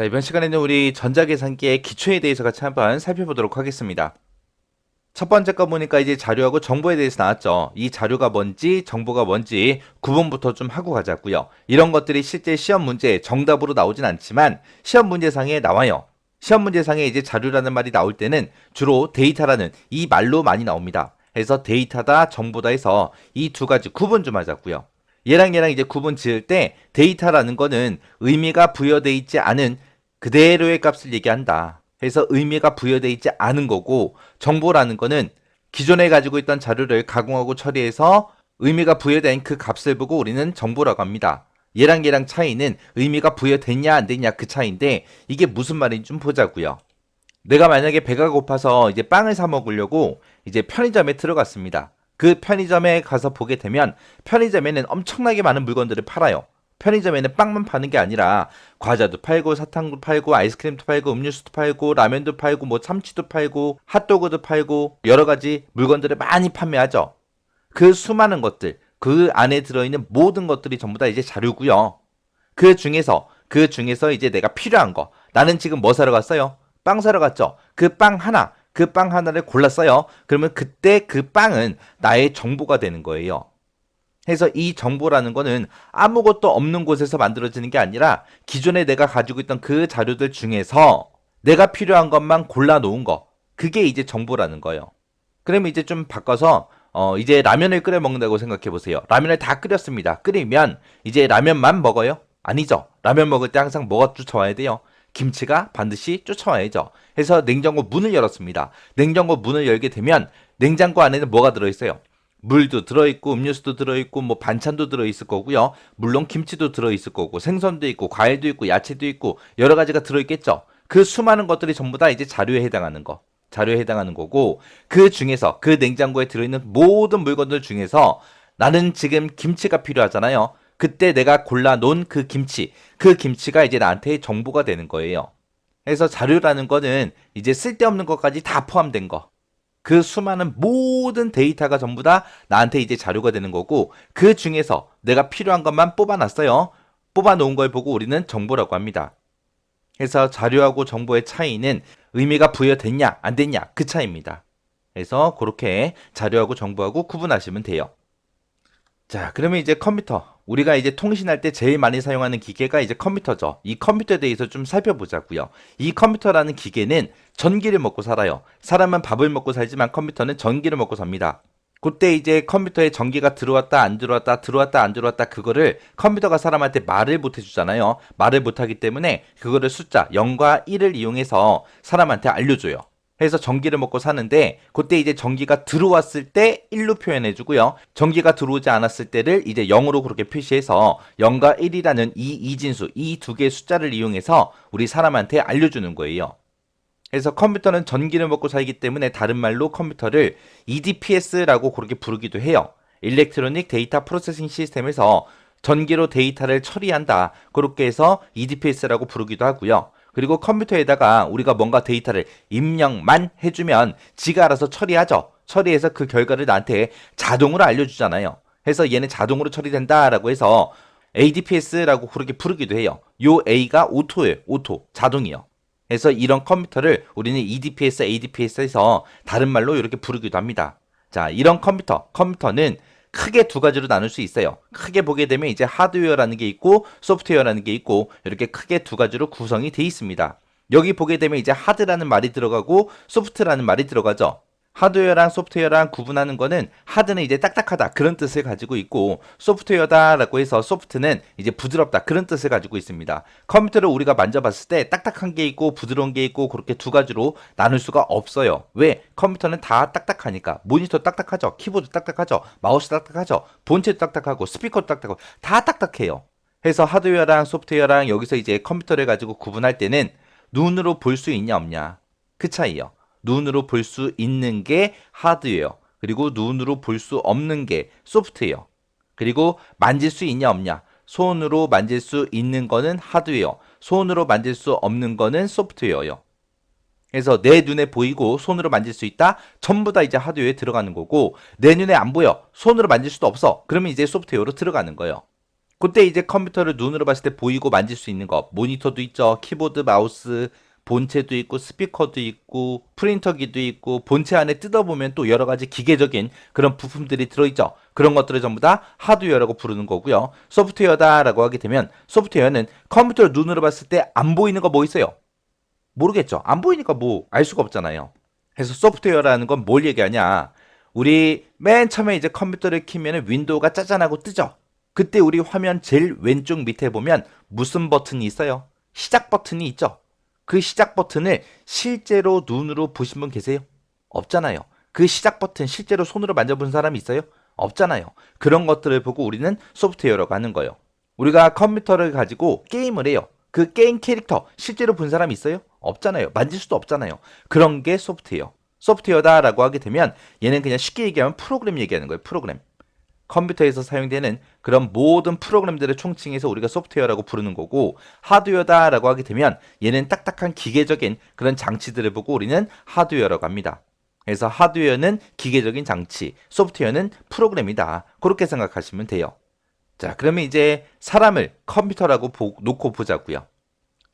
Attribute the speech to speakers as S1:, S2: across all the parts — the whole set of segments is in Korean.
S1: 자, 이번 시간에는 우리 전자계산기의 기초에 대해서 같이 한번 살펴보도록 하겠습니다. 첫 번째 거 보니까 이제 자료하고 정보에 대해서 나왔죠. 이 자료가 뭔지, 정보가 뭔지 구분부터 좀 하고 가자고요. 이런 것들이 실제 시험 문제 정답으로 나오진 않지만 시험 문제상에 나와요. 시험 문제상에 이제 자료라는 말이 나올 때는 주로 데이터라는 이 말로 많이 나옵니다. 그래서 데이터다, 정보다 해서 이 두 가지 구분 좀 하자고요. 얘랑 얘랑 이제 구분 지을 때 데이터라는 거는 의미가 부여돼 있지 않은 그대로의 값을 얘기한다. 해서 의미가 부여돼 있지 않은 거고 정보라는 거는 기존에 가지고 있던 자료를 가공하고 처리해서 의미가 부여된 그 값을 보고 우리는 정보라고 합니다. 얘랑 얘랑 차이는 의미가 부여됐냐 안 됐냐 그 차이인데 이게 무슨 말인지 좀 보자고요. 내가 만약에 배가 고파서 이제 빵을 사 먹으려고 이제 편의점에 들어갔습니다. 그 편의점에 가서 보게 되면 편의점에는 엄청나게 많은 물건들을 팔아요. 편의점에는 빵만 파는 게 아니라 과자도 팔고 사탕도 팔고 아이스크림도 팔고 음료수도 팔고 라면도 팔고 뭐 참치도 팔고 핫도그도 팔고 여러 가지 물건들을 많이 판매하죠. 그 수많은 것들 그 안에 들어있는 모든 것들이 전부 다 이제 자료고요. 그 중에서 그 중에서 이제 내가 필요한 거 나는 지금 뭐 사러 갔어요? 빵 사러 갔죠. 그 빵 하나 그 빵 하나를 골랐어요. 그러면 그때 그 빵은 나의 정보가 되는 거예요. 해서 이 정보라는 거는 아무것도 없는 곳에서 만들어지는 게 아니라 기존에 내가 가지고 있던 그 자료들 중에서 내가 필요한 것만 골라 놓은 거. 그게 이제 정보라는 거예요. 그러면 이제 좀 바꿔서 어 이제 라면을 끓여 먹는다고 생각해 보세요. 라면을 다 끓였습니다. 끓이면 이제 라면만 먹어요? 아니죠. 라면 먹을 때 항상 뭐가 쫓아와야 돼요? 김치가 반드시 쫓아와야죠. 해서 냉장고 문을 열었습니다. 냉장고 문을 열게 되면 냉장고 안에는 뭐가 들어있어요? 물도 들어있고 음료수도 들어있고 뭐 반찬도 들어있을 거고요. 물론 김치도 들어있을 거고 생선도 있고 과일도 있고 야채도 있고 여러 가지가 들어있겠죠. 그 수많은 것들이 전부 다 이제 자료에 해당하는 거. 자료에 해당하는 거고 그 중에서 그 냉장고에 들어있는 모든 물건들 중에서 나는 지금 김치가 필요하잖아요. 그때 내가 골라 놓은 그 김치, 그 김치가 이제 나한테 정보가 되는 거예요. 그래서 자료라는 거는 이제 쓸데없는 것까지 다 포함된 거. 그 수많은 모든 데이터가 전부 다 나한테 이제 자료가 되는 거고 그 중에서 내가 필요한 것만 뽑아놨어요. 뽑아놓은 걸 보고 우리는 정보라고 합니다. 그래서 자료하고 정보의 차이는 의미가 부여됐냐 안 됐냐 그 차이입니다. 그래서 그렇게 자료하고 정보하고 구분하시면 돼요. 자, 그러면 이제 컴퓨터. 우리가 이제 통신할 때 제일 많이 사용하는 기계가 이제 컴퓨터죠. 이 컴퓨터에 대해서 좀 살펴보자고요. 이 컴퓨터라는 기계는 전기를 먹고 살아요. 사람은 밥을 먹고 살지만 컴퓨터는 전기를 먹고 삽니다. 그때 이제 컴퓨터에 전기가 들어왔다 안 들어왔다 들어왔다 안 들어왔다 그거를 컴퓨터가 사람한테 말을 못 해주잖아요. 말을 못하기 때문에 그거를 숫자 0과 1을 이용해서 사람한테 알려줘요. 해서 전기를 먹고 사는데 그때 이제 전기가 들어왔을 때 1로 표현해 주고요. 전기가 들어오지 않았을 때를 이제 0으로 그렇게 표시해서 0과 1이라는 이 이진수 이 두 개의 숫자를 이용해서 우리 사람한테 알려주는 거예요. 그래서 컴퓨터는 전기를 먹고 살기 때문에 다른 말로 컴퓨터를 EDPS라고 그렇게 부르기도 해요. 일렉트로닉 데이터 프로세싱 시스템에서 전기로 데이터를 처리한다. 그렇게 해서 EDPS라고 부르기도 하고요. 그리고 컴퓨터에다가 우리가 뭔가 데이터를 입력만 해주면 지가 알아서 처리하죠. 처리해서 그 결과를 나한테 자동으로 알려주잖아요. 해서 얘는 자동으로 처리된다라고 해서 ADPS라고 그렇게 부르기도 해요. 요 A가 오토예요. 오토. 자동이요. 그래서 이런 컴퓨터를 우리는 EDPS, ADPS에서 다른 말로 이렇게 부르기도 합니다. 자, 이런 컴퓨터, 컴퓨터는 크게 두 가지로 나눌 수 있어요. 크게 보게 되면 이제 하드웨어라는 게 있고 소프트웨어라는 게 있고 이렇게 크게 두 가지로 구성이 돼 있습니다. 여기 보게 되면 이제 하드라는 말이 들어가고 소프트라는 말이 들어가죠. 하드웨어랑 소프트웨어랑 구분하는 거는 하드는 이제 딱딱하다 그런 뜻을 가지고 있고 소프트웨어다라고 해서 소프트는 이제 부드럽다 그런 뜻을 가지고 있습니다. 컴퓨터를 우리가 만져봤을 때 딱딱한 게 있고 부드러운 게 있고 그렇게 두 가지로 나눌 수가 없어요. 왜? 컴퓨터는 다 딱딱하니까 모니터 딱딱하죠, 키보드 딱딱하죠, 마우스 딱딱하죠, 본체도 딱딱하고 스피커도 딱딱하고 다 딱딱해요. 해서 하드웨어랑 소프트웨어랑 여기서 이제 컴퓨터를 가지고 구분할 때는 눈으로 볼 수 있냐 없냐 그 차이요. 눈으로 볼 수 있는 게 하드웨어, 그리고 눈으로 볼 수 없는 게 소프트웨어, 그리고 만질 수 있냐 없냐. 손으로 만질 수 있는 거는 하드웨어, 손으로 만질 수 없는 거는 소프트웨어요. 그래서 내 눈에 보이고 손으로 만질 수 있다? 전부 다 이제 하드웨어에 들어가는 거고, 내 눈에 안 보여. 손으로 만질 수도 없어. 그러면 이제 소프트웨어로 들어가는 거예요. 그때 이제 컴퓨터를 눈으로 봤을 때 보이고 만질 수 있는 거 모니터도 있죠 키보드 마우스 본체도 있고 스피커도 있고 프린터기도 있고 본체 안에 뜯어보면 또 여러 가지 기계적인 그런 부품들이 들어있죠. 그런 것들을 전부 다 하드웨어라고 부르는 거고요. 소프트웨어다라고 하게 되면 소프트웨어는 컴퓨터를 눈으로 봤을 때 안 보이는 거 뭐 있어요? 모르겠죠. 안 보이니까 뭐 알 수가 없잖아요. 그래서 소프트웨어라는 건 뭘 얘기하냐? 우리 맨 처음에 이제 컴퓨터를 키면 윈도우가 짜잔하고 뜨죠. 그때 우리 화면 제일 왼쪽 밑에 보면 무슨 버튼이 있어요? 시작 버튼이 있죠. 그 시작 버튼을 실제로 눈으로 보신 분 계세요? 없잖아요. 그 시작 버튼 실제로 손으로 만져본 사람이 있어요? 없잖아요. 그런 것들을 보고 우리는 소프트웨어라고 하는 거예요. 우리가 컴퓨터를 가지고 게임을 해요. 그 게임 캐릭터 실제로 본 사람 있어요? 없잖아요. 만질 수도 없잖아요. 그런 게 소프트웨어. 소프트웨어다라고 하게 되면 얘는 그냥 쉽게 얘기하면 프로그램 얘기하는 거예요. 프로그램. 컴퓨터에서 사용되는 그런 모든 프로그램들을 총칭해서 우리가 소프트웨어라고 부르는 거고 하드웨어다라고 하게 되면 얘는 딱딱한 기계적인 그런 장치들을 보고 우리는 하드웨어라고 합니다. 그래서 하드웨어는 기계적인 장치, 소프트웨어는 프로그램이다. 그렇게 생각하시면 돼요. 자, 그러면 이제 사람을 컴퓨터라고 보, 놓고 보자고요.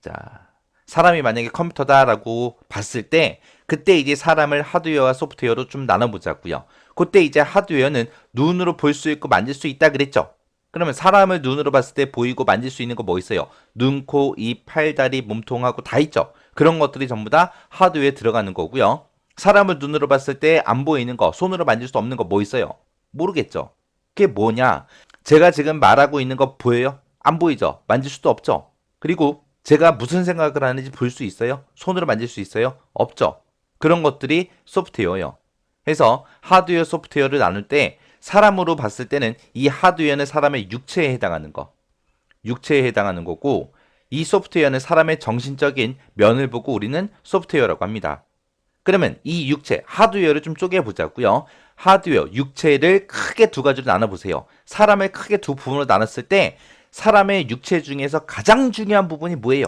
S1: 자, 사람이 만약에 컴퓨터다라고 봤을 때 그때 이제 사람을 하드웨어와 소프트웨어로 좀 나눠보자고요. 그때 이제 하드웨어는 눈으로 볼 수 있고 만질 수 있다 그랬죠. 그러면 사람을 눈으로 봤을 때 보이고 만질 수 있는 거 뭐 있어요? 눈, 코, 입, 팔, 다리, 몸통하고 다 있죠. 그런 것들이 전부 다 하드웨어에 들어가는 거고요. 사람을 눈으로 봤을 때 안 보이는 거, 손으로 만질 수 없는 거 뭐 있어요? 모르겠죠. 그게 뭐냐? 제가 지금 말하고 있는 거 보여요? 안 보이죠? 만질 수도 없죠. 그리고 제가 무슨 생각을 하는지 볼 수 있어요? 손으로 만질 수 있어요? 없죠. 그런 것들이 소프트웨어예요. 그래서 하드웨어, 소프트웨어를 나눌 때 사람으로 봤을 때는 이 하드웨어는 사람의 육체에 해당하는 거, 육체에 해당하는 거고 이 소프트웨어는 사람의 정신적인 면을 보고 우리는 소프트웨어라고 합니다. 그러면 이 육체, 하드웨어를 좀 쪼개 보자고요. 하드웨어, 육체를 크게 두 가지로 나눠 보세요. 사람을 크게 두 부분으로 나눴을 때 사람의 육체 중에서 가장 중요한 부분이 뭐예요?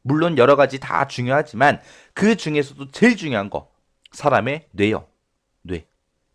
S1: 물론 여러 가지 다 중요하지만 그 중에서도 제일 중요한 거 사람의 뇌요. 뇌.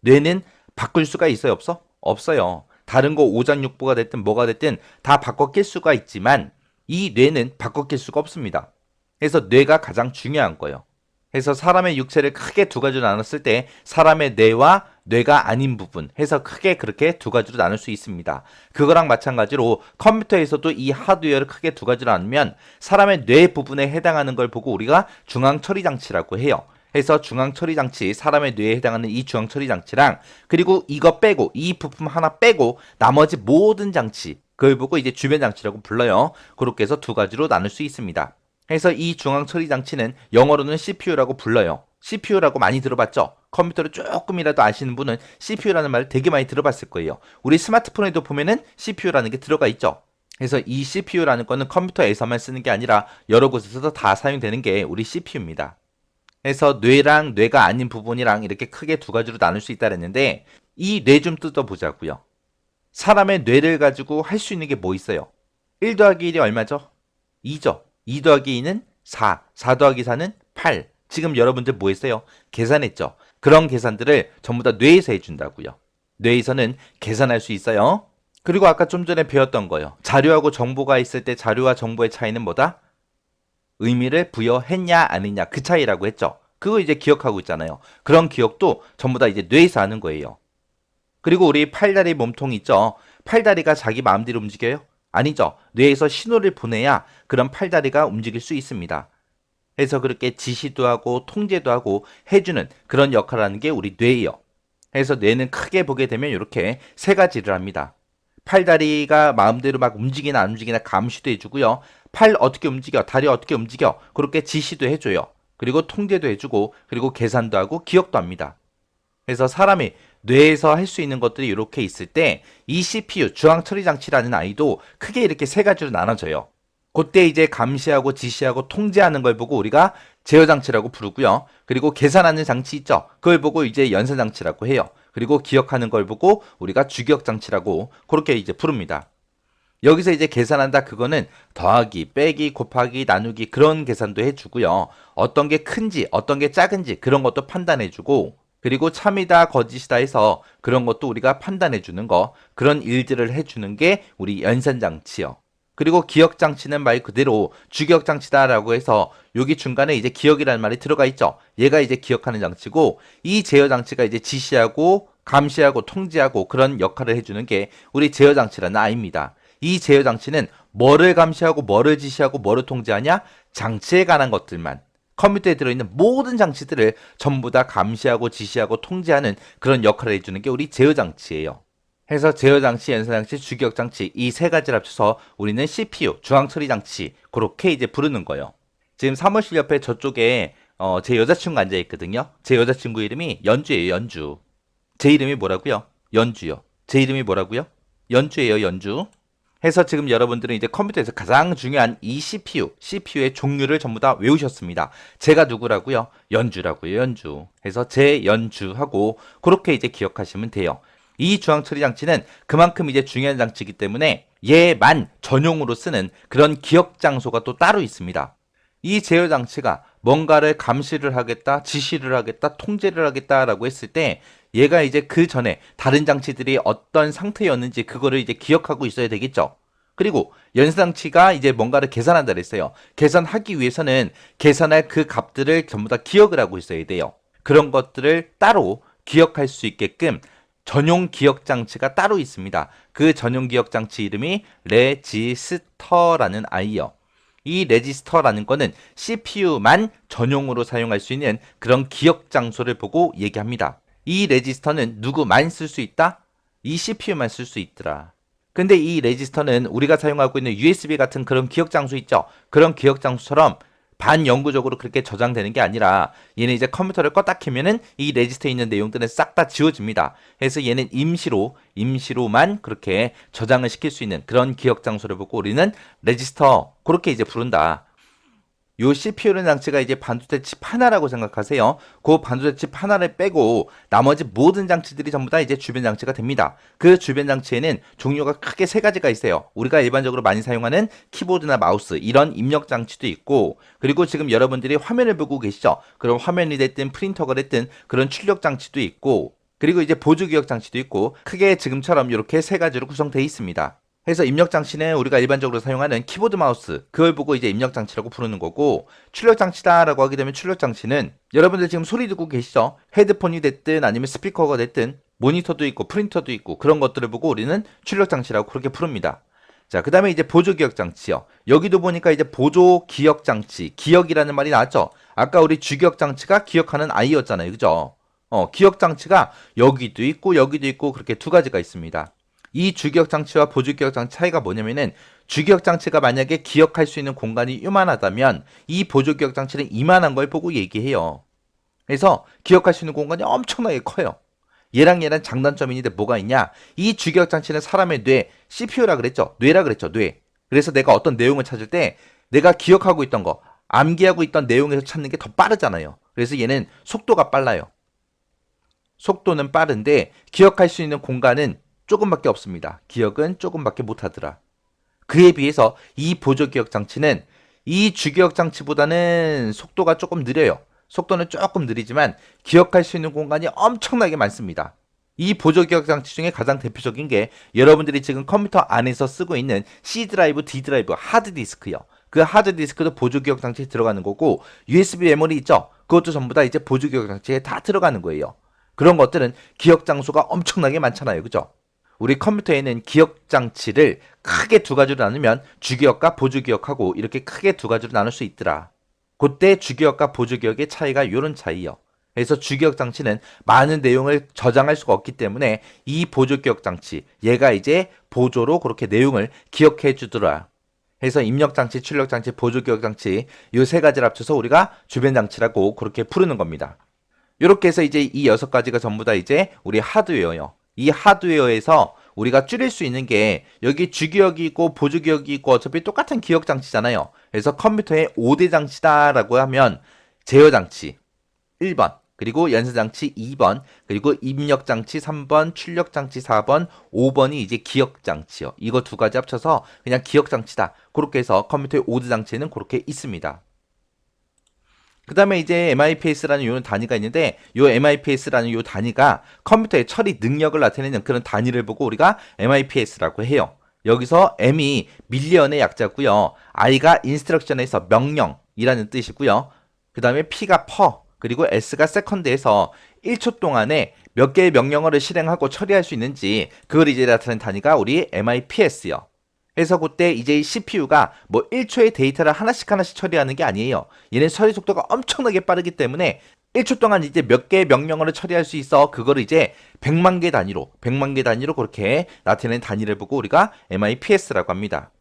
S1: 뇌는 바꿀 수가 있어요, 없어? 없어요. 다른 거 오장육부가 됐든 뭐가 됐든 다 바꿔 낄 수가 있지만 이 뇌는 바꿔 낄 수가 없습니다. 그래서 뇌가 가장 중요한 거예요. 그래서 사람의 육체를 크게 두 가지로 나눴을 때 사람의 뇌와 뇌가 아닌 부분 해서 크게 그렇게 두 가지로 나눌 수 있습니다. 그거랑 마찬가지로 컴퓨터에서도 이 하드웨어를 크게 두 가지로 나누면 사람의 뇌 부분에 해당하는 걸 보고 우리가 중앙 처리 장치라고 해요. 해서 중앙 처리 장치, 사람의 뇌에 해당하는 이 중앙 처리 장치랑 그리고 이거 빼고 이 부품 하나 빼고 나머지 모든 장치 그걸 보고 이제 주변 장치라고 불러요. 그렇게 해서 두 가지로 나눌 수 있습니다. 그래서 이 중앙 처리 장치는 영어로는 CPU라고 불러요. CPU라고 많이 들어봤죠? 컴퓨터를 조금이라도 아시는 분은 CPU라는 말을 되게 많이 들어봤을 거예요. 우리 스마트폰에도 보면은 CPU라는 게 들어가 있죠. 그래서 이 CPU라는 거는 컴퓨터에서만 쓰는 게 아니라 여러 곳에서도 다 사용되는 게 우리 CPU입니다. 그래서 뇌랑 뇌가 아닌 부분이랑 이렇게 크게 두 가지로 나눌 수 있다 그랬는데 이 뇌 좀 뜯어보자고요. 사람의 뇌를 가지고 할 수 있는 게 뭐 있어요? 1 더하기 1이 얼마죠? 2죠. 2 더하기 2는 4, 4 더하기 4는 8. 지금 여러분들 뭐 했어요? 계산했죠. 그런 계산들을 전부 다 뇌에서 해준다고요. 뇌에서는 계산할 수 있어요. 그리고 아까 좀 전에 배웠던 거요. 자료하고 정보가 있을 때 자료와 정보의 차이는 뭐다? 의미를 부여했냐 아니냐 그 차이라고 했죠. 그거 이제 기억하고 있잖아요. 그런 기억도 전부 다 이제 뇌에서 하는 거예요. 그리고 우리 팔다리 몸통 있죠. 팔다리가 자기 마음대로 움직여요? 아니죠. 뇌에서 신호를 보내야 그런 팔다리가 움직일 수 있습니다. 그래서 그렇게 지시도 하고 통제도 하고 해주는 그런 역할을 하는 게 우리 뇌예요. 그래서 뇌는 크게 보게 되면 이렇게 세 가지를 합니다. 팔다리가 마음대로 막 움직이나 안 움직이나 감시도 해주고요. 팔 어떻게 움직여, 다리 어떻게 움직여, 그렇게 지시도 해줘요. 그리고 통제도 해주고, 그리고 계산도 하고, 기억도 합니다. 그래서 사람이 뇌에서 할 수 있는 것들이 이렇게 있을 때, 이 CPU, 중앙처리 장치라는 아이도 크게 이렇게 세 가지로 나눠져요. 그때 이제 감시하고 지시하고 통제하는 걸 보고 우리가 제어 장치라고 부르고요. 그리고 계산하는 장치 있죠. 그걸 보고 이제 연산 장치라고 해요. 그리고 기억하는 걸 보고 우리가 주기억 장치라고 그렇게 이제 부릅니다. 여기서 이제 계산한다 그거는 더하기, 빼기, 곱하기, 나누기 그런 계산도 해주고요. 어떤 게 큰지, 어떤 게 작은지 그런 것도 판단해주고 그리고 참이다 거짓이다 해서 그런 것도 우리가 판단해 주는 거 그런 일들을 해 주는 게 우리 연산 장치요. 그리고 기억 장치는 말 그대로 주기억 장치다라고 해서 여기 중간에 이제 기억이라는 말이 들어가 있죠. 얘가 이제 기억하는 장치고 이 제어 장치가 이제 지시하고 감시하고 통제하고 그런 역할을 해주는 게 우리 제어 장치라는 아이입니다. 이 제어 장치는 뭐를 감시하고 뭐를 지시하고 뭐를 통제하냐? 장치에 관한 것들만 컴퓨터에 들어있는 모든 장치들을 전부 다 감시하고 지시하고 통제하는 그런 역할을 해주는 게 우리 제어장치예요. 해서 제어장치, 연산장치, 주기억장치 이 세 가지를 합쳐서 우리는 CPU, 중앙처리장치 그렇게 이제 부르는 거예요. 지금 사무실 옆에 저쪽에 어, 제 여자친구가 앉아 있거든요. 제 여자친구 이름이 연주예요, 연주. 제 이름이 뭐라고요? 연주요. 제 이름이 뭐라고요? 연주예요, 연주. 해서 지금 여러분들은 이제 컴퓨터에서 가장 중요한 이 CPU, CPU의 종류를 전부 다 외우셨습니다. 제가 누구라고요? 연주라고요, 연주. 해서 제 연주하고 그렇게 이제 기억하시면 돼요. 이 중앙 처리 장치는 그만큼 이제 중요한 장치이기 때문에 얘만 전용으로 쓰는 그런 기억 장소가 또 따로 있습니다. 이 제어 장치가 뭔가를 감시를 하겠다, 지시를 하겠다, 통제를 하겠다라고 했을 때 얘가 이제 그 전에 다른 장치들이 어떤 상태였는지 그거를 이제 기억하고 있어야 되겠죠. 그리고 연산장치가 이제 뭔가를 계산한다 그랬어요. 계산하기 위해서는 계산할 그 값들을 전부 다 기억을 하고 있어야 돼요. 그런 것들을 따로 기억할 수 있게끔 전용 기억 장치가 따로 있습니다. 그 전용 기억 장치 이름이 레지스터라는 아이요. 이 레지스터라는 거는 CPU만 전용으로 사용할 수 있는 그런 기억 장소를 보고 얘기합니다. 이 레지스터는 누구만 쓸 수 있다? 이 CPU만 쓸 수 있더라. 근데 이 레지스터는 우리가 사용하고 있는 USB 같은 그런 기억 장소 있죠? 그런 기억 장소처럼 반영구적으로 그렇게 저장되는 게 아니라 얘는 이제 컴퓨터를 껐다 켜면은 이 레지스터에 있는 내용들은 싹 다 지워집니다. 그래서 얘는 임시로 임시로만 그렇게 저장을 시킬 수 있는 그런 기억 장소를 보고 우리는 레지스터 그렇게 이제 부른다. 요 CPU라는 장치가 이제 반도체 칩 하나라고 생각하세요. 그 반도체 칩 하나를 빼고 나머지 모든 장치들이 전부 다 이제 주변 장치가 됩니다. 그 주변 장치에는 종류가 크게 세 가지가 있어요. 우리가 일반적으로 많이 사용하는 키보드나 마우스 이런 입력 장치도 있고 그리고 지금 여러분들이 화면을 보고 계시죠. 그럼 화면이 됐든 프린터가 됐든 그런 출력 장치도 있고 그리고 이제 보조 기억 장치도 있고 크게 지금처럼 이렇게 세 가지로 구성되어 있습니다. 해서 입력 장치는 우리가 일반적으로 사용하는 키보드 마우스 그걸 보고 이제 입력 장치라고 부르는 거고 출력 장치다라고 하게 되면 출력 장치는 여러분들 지금 소리 듣고 계시죠? 헤드폰이 됐든 아니면 스피커가 됐든 모니터도 있고 프린터도 있고 그런 것들을 보고 우리는 출력 장치라고 그렇게 부릅니다. 자, 그 다음에 이제 보조 기억 장치요. 여기도 보니까 이제 보조 기억 장치, 기억이라는 말이 나왔죠? 아까 우리 주기억 장치가 기억하는 아이였잖아요. 그죠? 어, 기억 장치가 여기도 있고 여기도 있고 그렇게 두 가지가 있습니다. 이 주기억 장치와 보조기억 장치 차이가 뭐냐면은 주기억 장치가 만약에 기억할 수 있는 공간이 요만하다면 이 보조기억 장치는 이만한 걸 보고 얘기해요. 그래서 기억할 수 있는 공간이 엄청나게 커요. 얘랑 얘랑 장단점이 있는데 뭐가 있냐? 이 주기억 장치는 사람의 뇌, CPU라 그랬죠. 뇌라 그랬죠. 뇌. 그래서 내가 어떤 내용을 찾을 때 내가 기억하고 있던 거, 암기하고 있던 내용에서 찾는 게 더 빠르잖아요. 그래서 얘는 속도가 빨라요. 속도는 빠른데 기억할 수 있는 공간은 조금밖에 없습니다. 기억은 조금밖에 못하더라. 그에 비해서 이 보조 기억 장치는 이 주기억 장치보다는 속도가 조금 느려요. 속도는 조금 느리지만 기억할 수 있는 공간이 엄청나게 많습니다. 이 보조 기억 장치 중에 가장 대표적인 게 여러분들이 지금 컴퓨터 안에서 쓰고 있는 C 드라이브, D 드라이브, 하드 디스크요. 그 하드 디스크도 보조 기억 장치에 들어가는 거고 USB 메모리 있죠. 그것도 전부 다 이제 보조 기억 장치에 다 들어가는 거예요. 그런 것들은 기억 장소가 엄청나게 많잖아요. 그죠? 우리 컴퓨터에는 기억 장치를 크게 두 가지로 나누면 주기억과 보조기억하고 이렇게 크게 두 가지로 나눌 수 있더라. 그때 주기억과 보조기억의 차이가 이런 차이요. 그래서 주기억 장치는 많은 내용을 저장할 수가 없기 때문에 이 보조기억 장치, 얘가 이제 보조로 그렇게 내용을 기억해 주더라. 해서 입력 장치, 출력 장치, 보조기억 장치 이 세 가지를 합쳐서 우리가 주변 장치라고 그렇게 부르는 겁니다. 이렇게 해서 이제 이 여섯 가지가 전부 다 이제 우리 하드웨어요. 이 하드웨어에서 우리가 줄일 수 있는 게 여기 주기억이 있고 보조기억이 있고 어차피 똑같은 기억 장치잖아요. 그래서 컴퓨터의 5대 장치다라고 하면 제어 장치 1번, 그리고 연산 장치 2번, 그리고 입력 장치 3번, 출력 장치 4번, 5번이 이제 기억 장치요. 이거 두 가지 합쳐서 그냥 기억 장치다. 그렇게 해서 컴퓨터의 5대 장치는 그렇게 있습니다. 그 다음에 이제 MIPS라는 요 단위가 있는데 요 MIPS라는 요 단위가 컴퓨터의 처리 능력을 나타내는 그런 단위를 보고 우리가 MIPS라고 해요. 여기서 M이 밀리언의 약자고요. I가 인스트럭션에서 명령이라는 뜻이고요. 그 다음에 P가 퍼 그리고 S가 세컨드에서 1초 동안에 몇 개의 명령어를 실행하고 처리할 수 있는지 그걸 이제 나타낸 단위가 우리 MIPS요. 그래서 그때 이제 이 CPU가 뭐 1초의 데이터를 하나씩 하나씩 처리하는 게 아니에요. 얘는 처리 속도가 엄청나게 빠르기 때문에 1초 동안 이제 몇 개의 명령어를 처리할 수 있어. 그거를 이제 100만 개 단위로, 100만 개 단위로 그렇게 나타내는 단위를 보고 우리가 MIPS라고 합니다.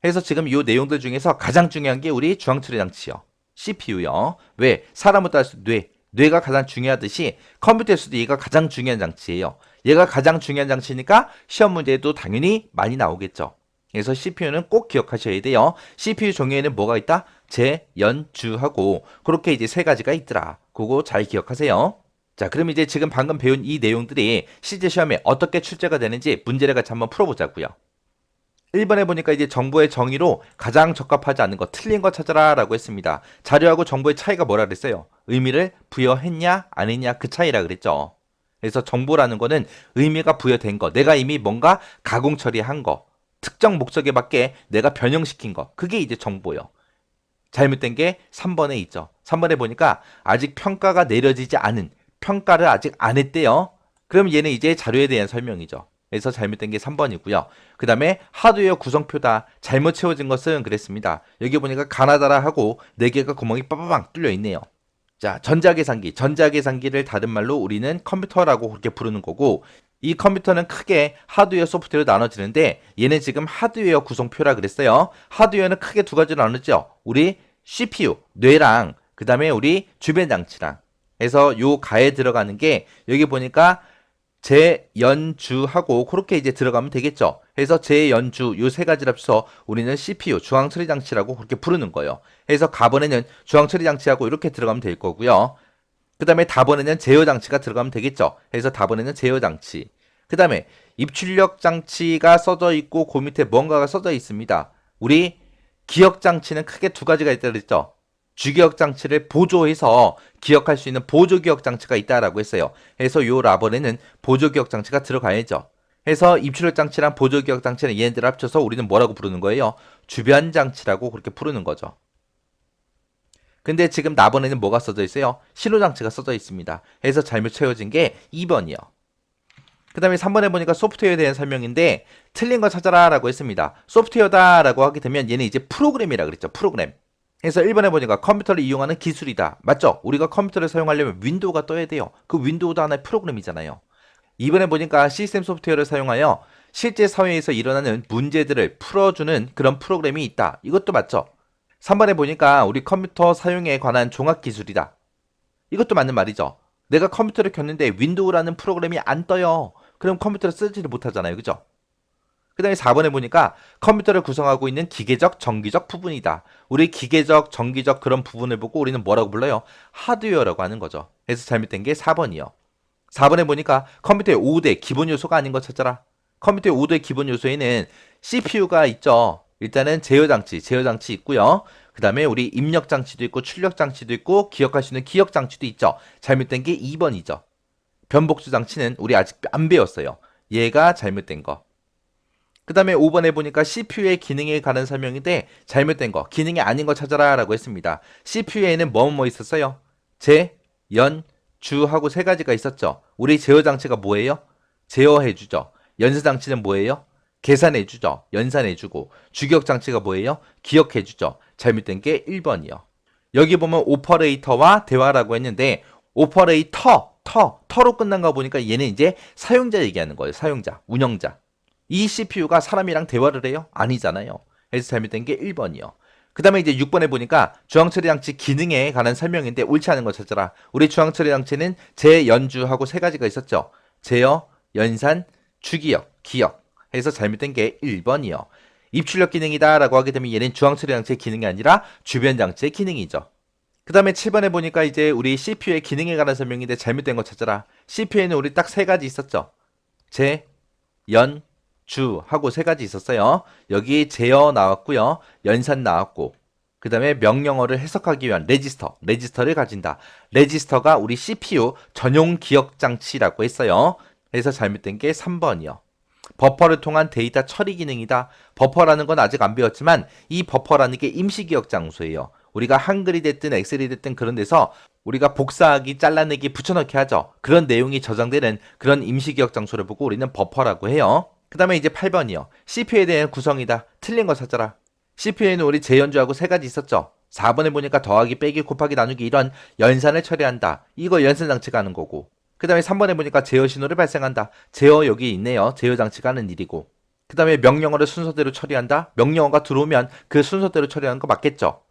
S1: 그래서 지금 이 내용들 중에서 가장 중요한 게 우리 중앙 처리 장치요. CPU요. 왜? 사람을 따라서 뇌. 뇌가 가장 중요하듯이 컴퓨터에서도 얘가 가장 중요한 장치예요. 얘가 가장 중요한 장치니까 시험 문제에도 당연히 많이 나오겠죠. 그래서 CPU는 꼭 기억하셔야 돼요. CPU 종류에는 뭐가 있다? 재, 연, 주하고 그렇게 이제 세 가지가 있더라. 그거 잘 기억하세요. 자, 그럼 이제 지금 방금 배운 이 내용들이 실제 시험에 어떻게 출제가 되는지 문제를 같이 한번 풀어보자고요. 1번에 보니까 이제 정보의 정의로 가장 적합하지 않은 거 틀린 거 찾아라 라고 했습니다. 자료하고 정보의 차이가 뭐라 그랬어요? 의미를 부여했냐 안 했냐 그 차이라 그랬죠. 그래서 정보라는 거는 의미가 부여된 거, 내가 이미 뭔가 가공 처리한 거, 특정 목적에 맞게 내가 변형시킨 거, 그게 이제 정보요. 잘못된 게 3번에 있죠. 3번에 보니까 아직 평가가 내려지지 않은, 평가를 아직 안 했대요. 그럼 얘는 이제 자료에 대한 설명이죠. 그래서 잘못된 게 3번이고요. 그 다음에 하드웨어 구성표다. 잘못 채워진 것은 그랬습니다. 여기 보니까 가나다라 하고 4개가 구멍이 빠바방 뚫려 있네요. 자, 전자계산기. 전자계산기를 다른 말로 우리는 컴퓨터라고 그렇게 부르는 거고, 이 컴퓨터는 크게 하드웨어, 소프트웨어로 나눠지는데, 얘는 지금 하드웨어 구성표라 그랬어요. 하드웨어는 크게 두 가지로 나누죠. 우리 CPU, 뇌랑, 그 다음에 우리 주변 장치랑. 해서 요 가에 들어가는 게, 여기 보니까 재연주하고 그렇게 이제 들어가면 되겠죠. 그래서 재연주 요 세 가지를 합쳐서 우리는 CPU 중앙 처리 장치라고 그렇게 부르는 거예요. 그래서 가번에는 중앙 처리 장치하고 이렇게 들어가면 될 거고요. 그 다음에 다번에는 제어 장치가 들어가면 되겠죠. 그래서 다번에는 제어 장치. 그 다음에 입출력 장치가 써져 있고 그 밑에 뭔가가 써져 있습니다. 우리 기억 장치는 크게 두 가지가 있다 그랬죠. 주기억 장치를 보조해서 기억할 수 있는 보조 기억 장치가 있다라고 했어요. 그래서 요 라번에는 보조 기억 장치가 들어가야죠. 해서 입출력 장치랑 보조 기억 장치는 얘네들 합쳐서 우리는 뭐라고 부르는 거예요? 주변 장치라고 그렇게 부르는 거죠. 근데 지금 나번에는 뭐가 써져 있어요? 신호 장치가 써져 있습니다. 해서 잘못 채워진 게 2번이요. 그 다음에 3번에 보니까 소프트웨어에 대한 설명인데 틀린 거 찾아라 라고 했습니다. 소프트웨어다 라고 하게 되면 얘는 이제 프로그램이라 그랬죠. 프로그램. 그래서 1번에 보니까 컴퓨터를 이용하는 기술이다. 맞죠? 우리가 컴퓨터를 사용하려면 윈도우가 떠야 돼요. 그 윈도우도 하나의 프로그램이잖아요. 2번에 보니까 시스템 소프트웨어를 사용하여 실제 사회에서 일어나는 문제들을 풀어주는 그런 프로그램이 있다. 이것도 맞죠? 3번에 보니까 우리 컴퓨터 사용에 관한 종합 기술이다. 이것도 맞는 말이죠. 내가 컴퓨터를 켰는데 윈도우라는 프로그램이 안 떠요. 그럼 컴퓨터를 쓰지를 못하잖아요. 그죠? 그 다음에 4번에 보니까 컴퓨터를 구성하고 있는 기계적, 정기적 부분이다. 우리 기계적, 정기적 그런 부분을 보고 우리는 뭐라고 불러요? 하드웨어라고 하는 거죠. 그래서 잘못된 게 4번이요. 4번에 보니까 컴퓨터의 5대 기본 요소가 아닌 거 찾아라. 컴퓨터의 5대 기본 요소에는 CPU가 있죠. 일단은 제어 장치, 제어 장치 있고요. 그 다음에 우리 입력 장치도 있고 출력 장치도 있고 기억할 수 있는 기억 장치도 있죠. 잘못된 게 2번이죠. 변복수 장치는 우리 아직 안 배웠어요. 얘가 잘못된 거. 그 다음에 5번에 보니까 CPU의 기능에 관한 설명인데 잘못된 거, 기능이 아닌 거 찾아라 라고 했습니다. CPU에는 뭐뭐 있었어요? 재, 연, 주 하고 세 가지가 있었죠. 우리 제어 장치가 뭐예요? 제어해 주죠. 연사 장치는 뭐예요? 계산해 주죠. 연산해 주고. 주기억 장치가 뭐예요? 기억해 주죠. 잘못된 게 1번이요. 여기 보면 오퍼레이터와 대화라고 했는데 오퍼레이터, 터, 터로 끝난 거 보니까 얘는 이제 사용자 얘기하는 거예요. 사용자, 운영자. 이 CPU가 사람이랑 대화를 해요? 아니잖아요. 그래서 잘못된 게 1번이요. 그 다음에 이제 6번에 보니까 중앙처리 장치 기능에 관한 설명인데 옳지 않은 거 찾아라. 우리 중앙처리 장치는 재연주하고 세 가지가 있었죠. 제어, 연산, 주기억, 기억. 해서 잘못된 게 1번이요. 입출력 기능이다 라고 하게 되면 얘는 중앙처리 장치의 기능이 아니라 주변 장치의 기능이죠. 그 다음에 7번에 보니까 이제 우리 CPU의 기능에 관한 설명인데 잘못된 거 찾아라. CPU에는 우리 딱 세 가지 있었죠. 재, 연, 주 하고 세 가지 있었어요. 여기 제어 나왔고요. 연산 나왔고 그 다음에 명령어를 해석하기 위한 레지스터, 레지스터를 가진다. 레지스터가 우리 CPU 전용 기억 장치라고 했어요. 그래서 잘못된 게 3번이요. 버퍼를 통한 데이터 처리 기능이다. 버퍼라는 건 아직 안 배웠지만 이 버퍼라는 게 임시 기억 장소예요. 우리가 한글이 됐든 엑셀이 됐든 그런 데서 우리가 복사하기, 잘라내기, 붙여넣기 하죠. 그런 내용이 저장되는 그런 임시 기억 장소를 보고 우리는 버퍼라고 해요. 그 다음에 이제 8번이요. CPU에 대한 구성이다. 틀린 거 찾아라. CPU에는 우리 재연주하고 세 가지 있었죠. 4번에 보니까 더하기, 빼기, 곱하기, 나누기 이런 연산을 처리한다. 이거 연산 장치가 하는 거고. 그 다음에 3번에 보니까 제어 신호를 발생한다. 제어 여기 있네요. 제어 장치가 하는 일이고. 그 다음에 명령어를 순서대로 처리한다. 명령어가 들어오면 그 순서대로 처리하는 거 맞겠죠?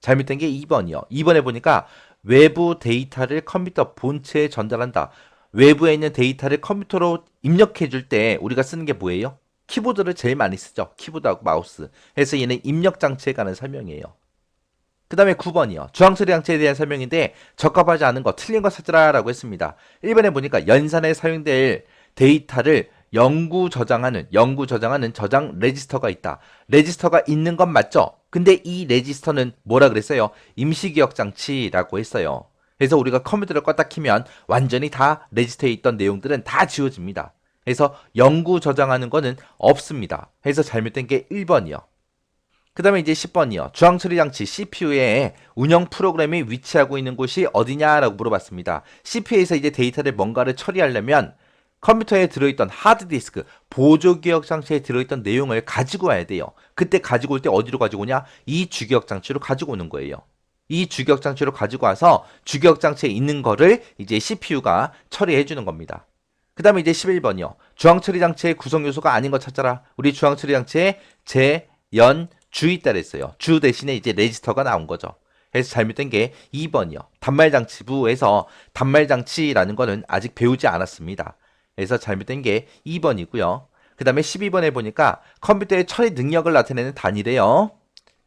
S1: 잘못된 게 2번이요. 2번에 보니까 외부 데이터를 컴퓨터 본체에 전달한다. 외부에 있는 데이터를 컴퓨터로 입력해 줄 때 우리가 쓰는 게 뭐예요? 키보드를 제일 많이 쓰죠. 키보드하고 마우스. 그래서 얘는 입력 장치에 관한 설명이에요. 그 다음에 9번이요. 주황처리 장치에 대한 설명인데 적합하지 않은 거, 틀린 거 찾으라 라고 했습니다. 1번에 보니까 연산에 사용될 데이터를 영구 저장하는, 영구 저장하는 저장 레지스터가 있다. 레지스터가 있는 건 맞죠? 근데 이 레지스터는 뭐라 그랬어요? 임시기억 장치라고 했어요. 그래서 우리가 컴퓨터를 껐다 키면 완전히 다 레지스터에 있던 내용들은 다 지워집니다. 그래서 영구 저장하는 거는 없습니다. 그래서 잘못된 게 1번이요. 그 다음에 이제 10번이요. 주황처리 장치 CPU에 운영 프로그램이 위치하고 있는 곳이 어디냐라고 물어봤습니다. CPU에서 이제 데이터를 뭔가를 처리하려면 컴퓨터에 들어있던 하드디스크, 보조기억 장치에 들어있던 내용을 가지고 와야 돼요. 그때 가지고 올 때 어디로 가지고 오냐? 이 주기억 장치로 가지고 오는 거예요. 이 주기억 장치로 가지고 와서 주기억 장치에 있는 거를 이제 CPU가 처리해 주는 겁니다. 그 다음에 이제 11번이요. 주황처리 장치의 구성 요소가 아닌 거 찾아라. 우리 주황처리 장치에 재, 연, 주 있다 그랬어요. 주 대신에 이제 레지스터가 나온 거죠. 그래서 잘못된 게 2번이요. 단말장치부에서 단말장치라는 거는 아직 배우지 않았습니다. 그래서 잘못된 게 2번이고요. 그 다음에 12번에 보니까 컴퓨터의 처리 능력을 나타내는 단위래요.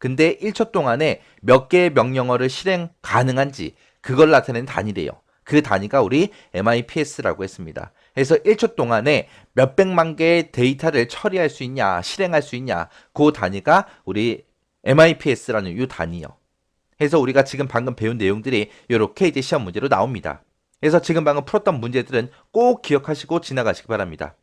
S1: 근데 1초 동안에 몇 개의 명령어를 실행 가능한지 그걸 나타내는 단위래요. 그 단위가 우리 MIPS라고 했습니다. 그래서 1초 동안에 몇백만 개의 데이터를 처리할 수 있냐, 실행할 수 있냐, 그 단위가 우리 MIPS라는 이 단위요. 그래서 우리가 지금 방금 배운 내용들이 이렇게 이제 시험 문제로 나옵니다. 그래서 지금 방금 풀었던 문제들은 꼭 기억하시고 지나가시기 바랍니다.